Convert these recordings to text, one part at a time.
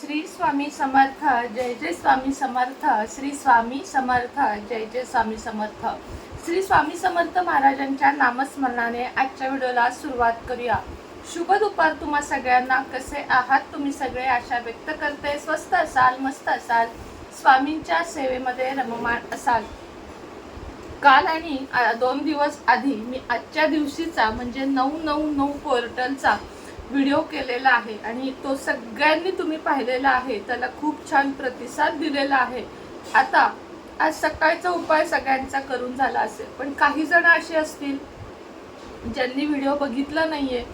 श्री स्वामी समर्थ जय जय स्वामी समर्थ श्री स्वामी समर्थ जय जय स्वामी समर्थ. श्री स्वामी समर्थ महाराजांच्या नामस्मरणाने आजच्या व्हिडिओला सुरुवात करूया. शुभ दुपार तुम्हा सगळ्यांना. कसे आहात तुम्ही सगळे? आशा व्यक्त करते. स्वस्त असाल मस्त असाल. स्वामींच्या सेवेमध्ये रममाण असाल. काल आणि दोन दिवस आधी मी आजच्या दिवशीचा म्हणजे नऊ नऊ नऊ पोर्टलचा व्हिडिओ केलेला आहे आणि तो सगळ्यांनी तुम्ही पाहिलेला आहे. त्याला खूप छान प्रतिसाद दिलेला आहे. आता आज सकाळचा उपाय सगळ्यांचा करून झाला असेल. पण काही जण असे असतील ज्यांनी व्हिडिओ बघितला नाहीये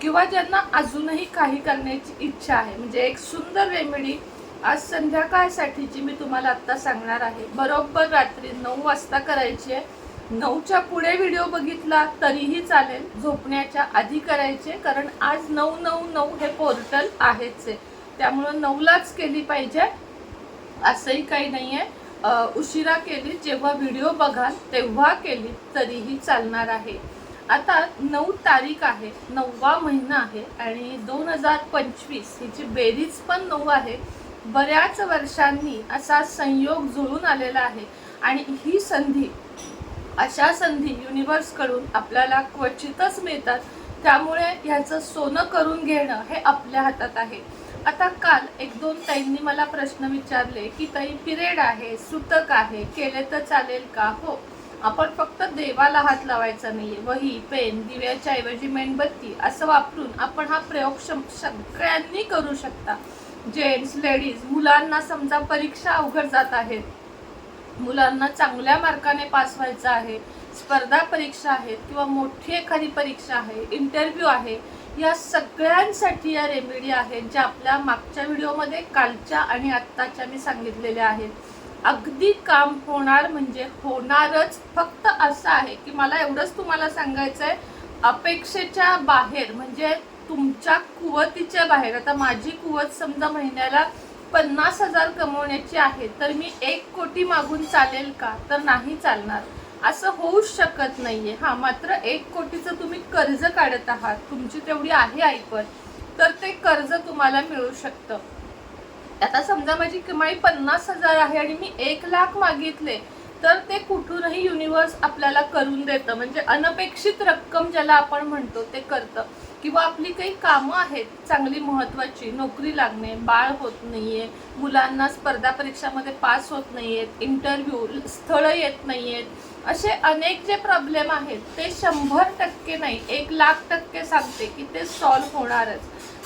किंवा ज्यांना अजूनही काही करण्याची इच्छा आहे. म्हणजे एक सुंदर रेमेडी आज संध्याकाळसाठीची मी तुम्हाला आत्ता सांगणार आहे. बरोबर रात्री नऊ वाजता करायची आहे. नऊच्या पुढे व्हिडिओ बघितला तरीही चालेल. झोपण्याच्या आधी करायचे कारण आज नऊ नऊ नऊ हे पोर्टल आहेच आहे. त्यामुळं नऊलाच केली पाहिजे. असंही काही नाही आहे उशिरा केली जेव्हा व्हिडिओ बघाल तेव्हा केली तरीही चालणार आहे. आता नऊ तारीख आहे नववा महिना आहे आणि दोन हजार पंचवीस हिची बेरीज पण नऊ आहे. बऱ्याच वर्षांनी असा संयोग जुळून आलेला आहे. आणि ही संधी अशा संधी युनिव्हर्सकडून आपल्याला क्वचितच मिळतात. त्यामुळे ह्याचं सोनं करून घेणं हे आपल्या हातात आहे. आता काल एक दोन ताईंनी मला प्रश्न विचारले की ताई पिरियड आहे सुतक आहे केले तर चालेल का? हो आपण फक्त देवाला हात लावायचा नाही वही पेन दिव्याच्या ऐवजी मेणबत्ती असं वापरून आपण हा प्रयोग सगळ्यांनी करू शकता. जेंट्स लेडीज मुलांना समजा परीक्षा अवघड जात आहेत. मुलांना चांगल्या मार्काने पास व्हायचं आहे स्पर्धा परीक्षा आहेत किंवा मोठी एखादी परीक्षा आहे इंटरव्ह्यू आहे या सगळ्यांसाठी या रेमेडी आहेत ज्या आपल्या मागच्या व्हिडिओमध्ये कालच्या आणि आत्ताच्या मी सांगितलेल्या आहेत. अगदी काम होणार म्हणजे होणारच. फक्त असं आहे की मला एवढंच तुम्हाला सांगायचं आहे अपेक्षेच्या बाहेर म्हणजे तुमच्या कुवतीच्या बाहेर. आता माझी कुवत समजा महिन्याला पन्नास हजार कमवण्याची आहे तर मी एक कोटी मागून चालेल का? तर नाही चालणार. असं होऊच शकत नाहीये. हा मात्र एक कोटीचं तुम्ही कर्ज काढत आहात. तुमची तेवढी आहे ऐपत तर ते कर्ज तुम्हाला मिळू शकतं. आता समजा माझी कमाई पन्नास हजार आहे आणि मी एक लाख मागितले तर ते कुठूनही युनिव्हर्स आपल्याला करून देतं. म्हणजे अनपेक्षित रक्कम ज्याला आपण म्हणतो ते करतं. किंवा आपली काही कामं आहेत चांगली महत्त्वाची नोकरी लागणे बाळ होत नाहीये मुलांना स्पर्धा परीक्षामध्ये पास होत नाही आहेत इंटरव्ह्यू स्थळं येत नाही आहेत असे अनेक जे प्रॉब्लेम आहेत ते शंभर टक्के नाही एक लाख टक्के सांगते की ते सॉल्व्ह होणारच.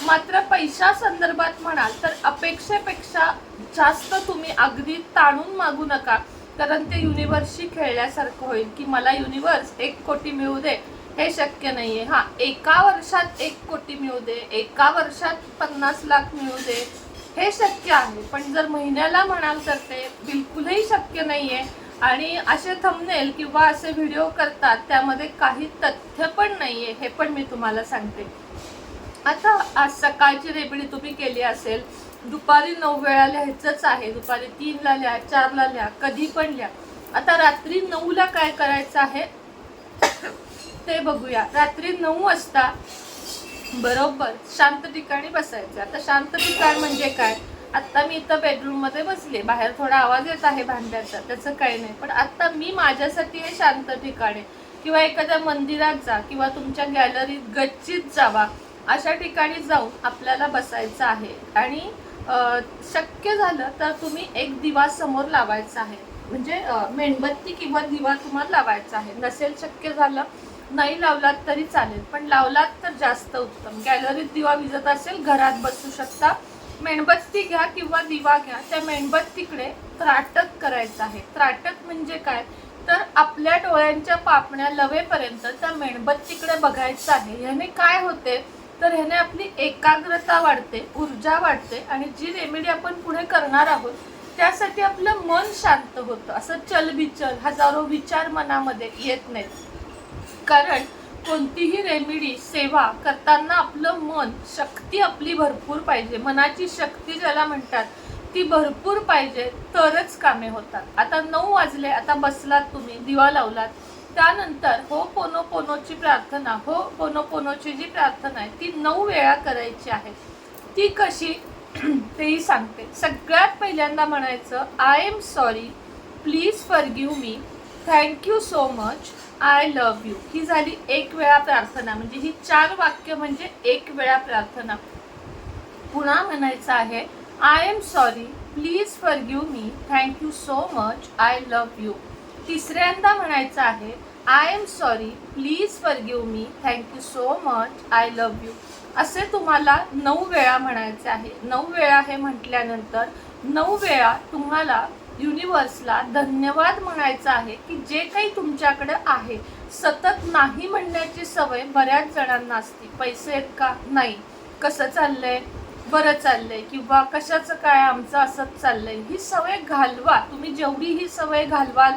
मात्र पैशा संदर्भात म्हणाल तर अपेक्षेपेक्षा जास्त तुम्ही अगदी ताणून मागू नका. कारण ते युनिव्हर्सशी खेळल्यासारखं होईल की मला युनिव्हर्स एक कोटी मिळू दे हे शक्य नाही आहे हां एका वर्षात एक कोटी मिळू दे एका वर्षात पन्नास लाख मिळू दे हे शक्य आहे. पण जर महिन्याला म्हणाल तर ते बिलकुलही शक्य नाही आहे आणि असे थंबनेल किंवा असे व्हिडिओ करतात त्यामध्ये काही तथ्य पण नाही आहे हे पण मी तुम्हाला सांगते. आता आज सकाळची रेबडी तुम्ही केली असेल दुपारी नऊ वेळा लिहायचंच आहे. दुपारी तीनला लिहा चारला लिहा कधी पण लिहा. आता रात्री नऊला काय करायचं आहे? ते बघूया. रात्री नऊ वाजता बरोबर शांत ठिकाणी बसायचं. आता शांत ठिकाण म्हणजे काय? आत्ता मी इथं बेडरूममध्ये बसले. बाहेर थोडा आवाज येत आहे भांड्याचा. त्याचं काही नाही. पण आत्ता मी माझ्यासाठी हे शांत ठिकाणी किंवा एखाद्या मंदिरात जा किंवा तुमच्या गॅलरीत गच्चीत जावा. अशा ठिकाणी जाऊन आपल्याला बसायचं आहे. आणि शक्य झालं तर तुम्ही एक दिवा समोर लावायचा आहे. म्हणजे मेणबत्ती किंवा दिवा तुम्हाला लावायचा आहे. नसेल शक्य झालं नाही लावलात तरी चालेल. पण लावलात तर जास्त उत्तम. गॅलरीत दिवा विजत असेल घरात बसू शकता. मेणबत्ती घ्या किंवा दिवा घ्या त्या मेणबत्तीकडे त्राटक करायचं आहे. त्राटक म्हणजे काय? तर आपल्या डोळ्यांच्या पापण्या लवेपर्यंत त्या मेणबत्तीकडे बघायचं आहे. याने काय होते? तर ह्याने आपली एकाग्रता वाढते ऊर्जा वाढते आणि जी रेमेडी आपण पुढे करणार आहोत त्यासाठी आपलं मन शांत होतं. असं चलबिचल हजारो विचार मनामध्ये येत नाहीत. कारण कोणतीही रेमेडी सेवा करताना आपलं मन शक्ती आपली भरपूर पाहिजे. मनाची शक्ती ज्याला म्हणतात ती भरपूर पाहिजे तरच कामे होतात. आता नऊ वाजले आता बसलात तुम्ही दिवा लावलात. त्यानंतर हो पोनो पोनोची प्रार्थना हो पोनो पोनोची जी प्रार्थना आहे ती नऊ वेळा करायची आहे. ती कशी? तेही सांगते. सगळ्यात पहिल्यांदा म्हणायचं I am sorry please forgive me thank you so much I love you ही झाली एक वेळा प्रार्थना. म्हणजे ही चार वाक्य म्हणजे एक वेळा प्रार्थना. पुन्हा म्हणायचं आहे I am sorry please forgive me thank you so much I love you तिसऱ्यांदा म्हणायचं आहे I am sorry please forgive me thank you so much I love you असे तुम्हाला नऊ वेळा म्हणायचे आहे. नऊ वेळा हे म्हटल्यानंतर नऊ वेळा तुम्हाला युनिवर्सला धन्यवाद म्हणायचं आहे की जे काही तुमच्याकडे आहे. सतत नाही म्हणण्याची सवय बऱ्याच जणांना असते. पैसे आहेत का? नाही. कसं चाललंय? बरं चाललंय. किंवा कशाचं काय? आमचं असंच चाललंय. ही सवय घालवा. तुम्ही जेवढी ही सवय घालवाल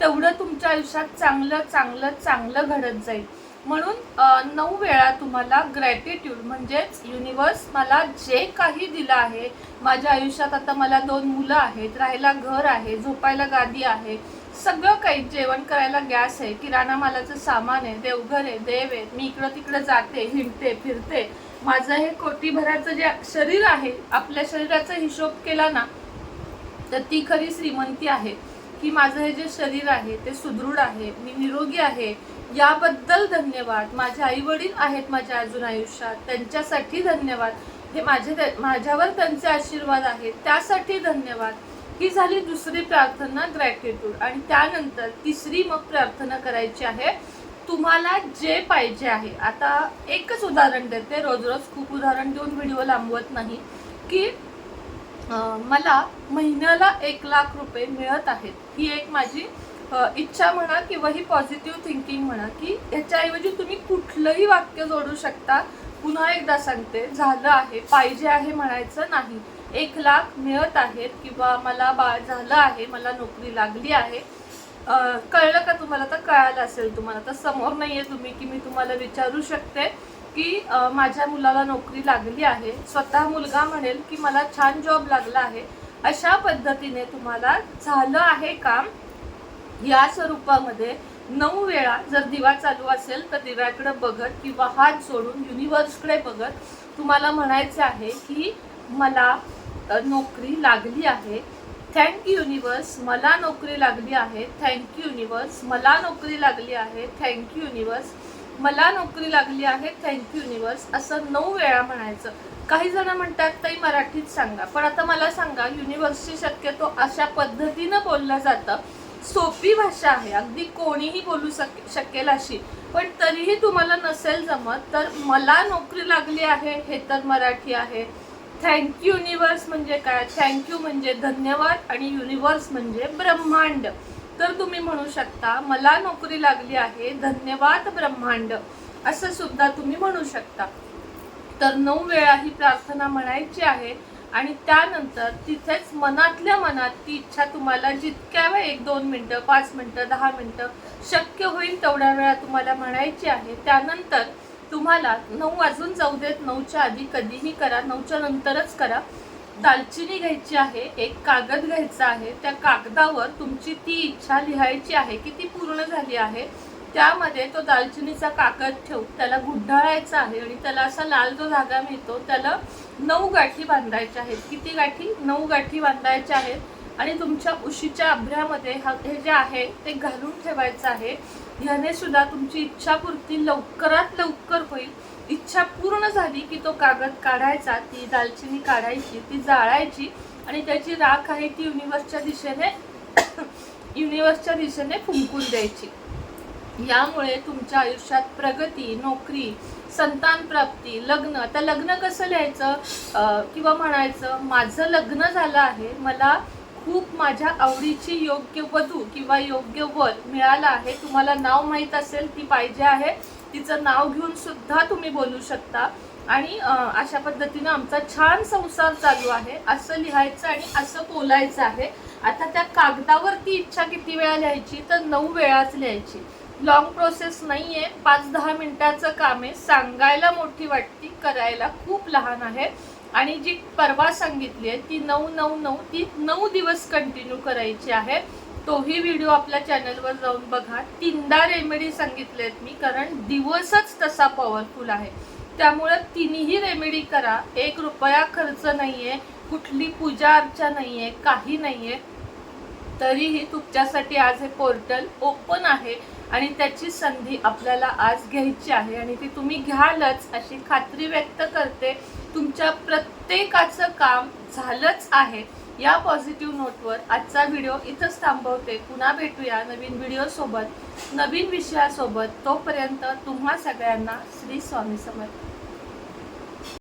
तेवढं तुमच्या आयुष्यात चांगलं चांगलं चांगलं घडत जाईल. म्हणून नऊ वेळा तुम्हाला ग्रॅटिट्यूड म्हणजेच युनिवर्स मला जे काही दिलं आहे माझ्या आयुष्यात आता मला दोन मुलं आहेत राहायला घर आहे झोपायला गादी आहे सगळं काही जेवण करायला गॅस आहे किराणा मालाचं सामान आहे देवघर आहे देव आहे मी इकडं तिकडं जाते हिंडते फिरते. माझं हे कोटीभराचं जे शरीर आहे आपल्या शरीराचा हिशोब केला ना तर ती खरी श्रीमंती आहे. की माझं हे जे शरीर आहे ते सुदृढ आहे मी निरोगी आहे याबद्दल धन्यवाद. माझे आई वडील आहेत माझ्या अजून आयुष्यात त्यांच्यासाठी धन्यवाद. हे माझे माझ्यावर त्यांचे आशीर्वाद आहेत त्यासाठी धन्यवाद. ही झाली दुसरी प्रार्थना ग्रॅटिट्यूड आणि त्यानंतर तिसरी मग प्रार्थना करायची आहे तुम्हाला जे पाहिजे आहे. आता एकच उदाहरण देते रोज रोज खूप उदाहरण देऊन व्हिडिओ लांबवत नाही की मला महिन्याला एक लाख रुपये मिळत आहेत. ही एक माझी इच्छा म्हणा किंवा ही पॉझिटिव्ह थिंकिंग म्हणा की याच्याऐवजी तुम्ही कुठलंही वाक्य जोडू शकता. पुन्हा एकदा सांगते झालं आहे पाहिजे आहे म्हणायचं नाही. एक लाख मिळत आहेत किंवा मला बाळ झालं आहे मला नोकरी लागली आहे. कळलं का तुम्हाला? तर कळालं असेल तुम्हाला. तर समोर नाही आहे तुम्ही की मी तुम्हाला विचारू शकते. की माझ्या मुलाला नोकरी लागली आहे. स्वतः मुलगा म्हणेल की मला छान जॉब लागला आहे. अशा पद्धतीने तुम्हाला झालं आहे काम. या स्वरूपामध्ये नऊ वेळा जर दिवा चालू असेल तर दिव्याकडे बघत किंवा हात जोडून युनिवर्सकडे बघत तुम्हाला म्हणायचे आहे की मला नोकरी लागली आहे. थँक युनिवर्स मला नोकरी लागली आहे. थँक युनिवर्स मला नोकरी लागली आहे. थँक युनिवर्स मला नोकरी लागली आहे थँक युनिवर्स असं नऊ वेळा म्हणायचं. काही जण म्हणतात ताई मराठीत सांगा. पण आता मला सांगा युनिवर्सची शक्यतो अशा पद्धतीनं बोललं जातं. सोपी भाषा आहे अगदी कोणीही बोलू शक शकेल अशी. पण तरीही तुम्हाला नसेल जमत तर मला नोकरी लागली आहे हे तर मराठी आहे. थँक युनिवर्स म्हणजे काय? थँक्यू म्हणजे धन्यवाद आणि युनिवर्स म्हणजे ब्रह्मांड. तर तुम्ही म्हणू शकता मला नोकरी लागली आहे धन्यवाद ब्रह्मांड. असं सुद्धा तुम्ही म्हणू शकता. तर नऊ वेळा ही प्रार्थना म्हणायची आहे आणि त्यानंतर तिथेच मनातल्या मनात ती इच्छा तुम्हाला जितक्या वेळ एक दोन मिनटं पाच मिनटं दहा मिनटं शक्य होईल तेवढ्या वेळा तुम्हाला म्हणायची आहे. त्यानंतर तुम्हाला नऊ वाजून जाऊ देत नऊच्या आधी कधीही करा नऊच्या नंतरच करा. दालचिनी घ्यायची आहे एक कागद घ्यायचा आहे त्या कागदावर तुमची ती इच्छा लिहायची आहे की ती पूर्ण झाली आहे त्यामध्ये तो दालचिनीचा कागद ठेवून त्याला गुंढाळायचा आहे आणि त्याला असा लाल जो धागा मिळतो त्याला नऊ गाठी बांधायच्या आहेत. किती गाठी? नऊ गाठी बांधायच्या आहेत. आणि तुमच्या उशीच्या अभ्र्यामध्ये हा हे जे आहे ते घालून ठेवायचं आहे. ह्याने सुद्धा तुमची इच्छापूर्ती लवकरात लवकर होईल. इच्छा पूर्ण झाली की तो कागद काढायचा ती दालचिनी काढायची ती जाळायची आणि त्याची राख आहे ती युनिवर्सच्या दिशेने युनिवर्सच्या दिशेने फुंकून द्यायची. यामुळे तुमच्या आयुष्यात प्रगती नोकरी संतान प्राप्ती लग्न आता लग्न कसं लिहायचं? किंवा म्हणायचं माझं लग्न झालं आहे मला खूप माझ्या आवडीची योग्य वधू किंवा योग्य वर मिळालं आहे तुम्हाला नाव माहीत असेल ती पाहिजे आहे. तिचं नाव घेऊन सुद्धा तुम्ही बोलू शकता. आणि अशा पद्धतीनं आमचा छान संसार चालू आहे. असं लिहायचं आणि असं बोलायचं आहे. आता त्या कागदावर ती इच्छा किती वेळा लिहायची? तर नऊ वेळाच लिहायची. लॉंग प्रोसेस नाही आहे पाच दहा मिनटाचं काम आहे. सांगायला मोठी वाटती करायला खूप लहान आहे. आणि जी परवा सांगितली आहे ती नऊ नऊ नऊ ती नऊ दिवस कंटिन्यू करायची आहे. तोही व्हिडिओ आपल्या चॅनलवर जाऊन बघा. तीनदा रेमेडी सांगितले आहेत मी कारण दिवसच तसा पॉवरफुल आहे. त्यामुळं तिन्ही रेमेडी करा. एक रुपया खर्च नाही आहे कुठली पूजा अर्चा नाही आहे काही नाही आहे तरीही तुमच्यासाठी आज हे पोर्टल ओपन आहे आणि त्याची संधी आपल्याला आज घ्यायची आहे आणि ती तुम्ही घ्यालच अशी खात्री व्यक्त करते. तुमच्या प्रत्येकाचं काम झालंच आहे. या पॉझिटिव्ह नोटवर आजचा व्हिडिओ इथंच थांबवते. पुन्हा भेटूया नवीन व्हिडिओसोबत नवीन विषयासोबत तोपर्यंत तुम्हा सगळ्यांना श्री स्वामी समर्थ.